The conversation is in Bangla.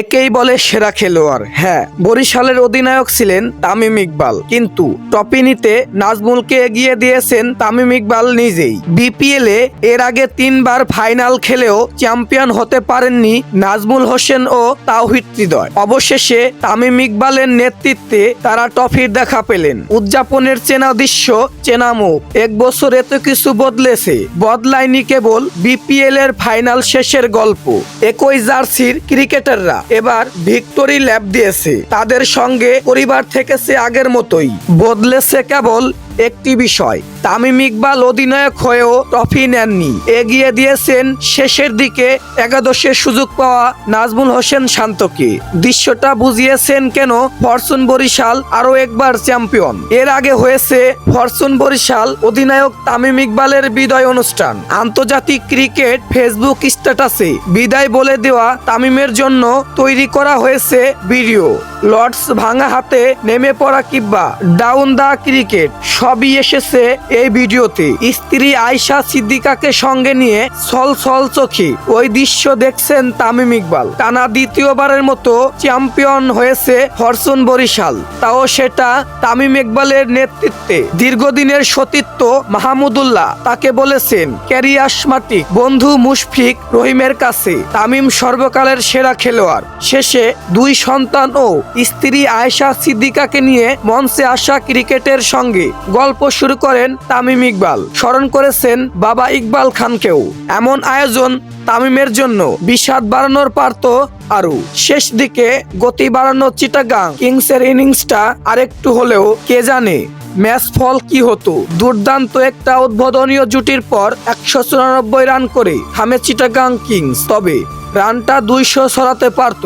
একেই বলে সেরা খেলোয়াড়। হ্যাঁ বরিশালের অধিনায়ক ছিলেন তামিম ইকবাল। কিন্তু ট্রফি নিতে নাজমুলকে এগিয়ে দিয়েছেন তামিম ইকবাল নিজেই। বিপিএল এ এর আগে তিনবার ফাইনাল খেলেও চ্যাম্পিয়ন হতে পারেননি নাজমুল হোসেন ও তাওহিদ হৃদয়। অবশেষে তামিম ইকবালের নেতৃত্বে তারা ট্রফির দেখা পেলেন। উদযাপনের চেনা দৃশ্য, চেনা মুখ। এক বছর এত কিছু বদলেছে। বদলায়নি কেবল বিপিএল এর ফাইনাল শেষের গল্প। একই জার্সির ক্রিকেটাররা। এবার ভিক্টোরি ল্যাব দিয়েছে। তাদের সঙ্গে পরিবার থেকেছে আগের মতোই। বদলেছে কেবল একটি বিষয়। তামিম ইকবাল অধিনায়ক হয়েও ট্রফি নেননি। এগিয়ে দিয়েছেন শেষের দিকে একাদশের সুযোগ পাওয়া নাজমুল হোসেন শান্তকে। দৃশ্যটা বুঝিয়েছেন কেন ফরচুন বরিশাল আরও একবার চ্যাম্পিয়ন। এর আগে হয়েছে ফরচুন বরিশাল অধিনায়ক তামিম ইকবালের বিদায় অনুষ্ঠান। আন্তর্জাতিক ক্রিকেট ফেসবুক স্ট্যাটাসে বিদায় বলে দেওয়া তামিমের জন্য তৈরি করা হয়েছে ভিডিও। লর্ডস ভাঙা হাতে নেমে পড়া কিব্বা, ডাউন দা ক্রিকেট। সবই এসেছে এই ভিডিওতে। স্ত্রী আয়শা সিদ্দিকাকে সঙ্গে নিয়ে ছল ছল চোখে ওই দৃশ্য দেখছেন তামিম ইকবাল। টানা দ্বিতীয়বারের মতো চ্যাম্পিয়ন হয়েছে ফরচুন বরিশাল। তাও সেটা তামিম ইকবালের নেতৃত্বে। দীর্ঘদিনের সতীর্থ মাহমুদুল্লাহ তাকে বলেছেন ক্যারিয়াস ক্যারিয়াসমাটিক বন্ধু মুশফিক রহিমের কাছে তামিম সর্বকালের সেরা খেলোয়াড়। শেষে দুই সন্তান ও স্ত্রী আয়েশা সিদ্দিকাকে নিয়ে মঞ্চে আসা ক্রিকেটের সঙ্গে গল্প শুরু করেন তামিম ইকবাল। স্মরণ করেছেন বাবা ইকবাল খানকেও। এমন আয়োজন তামিমের জন্য বিষাদ বাড়ানোর পারত আরও। শেষ দিকে গতি বাড়ানো চিটাগাং কিংসের ইনিংসটা আরেকটু হলেও কে জানে ম্যাচ ফল কি হতো। দুর্দান্ত একটা উদ্বোধনীয় জুটির পর একশো চুরানব্বই রান করে থামে চিটাগাং কিংস। তবে রানটা দুইশো সরাতে পারত।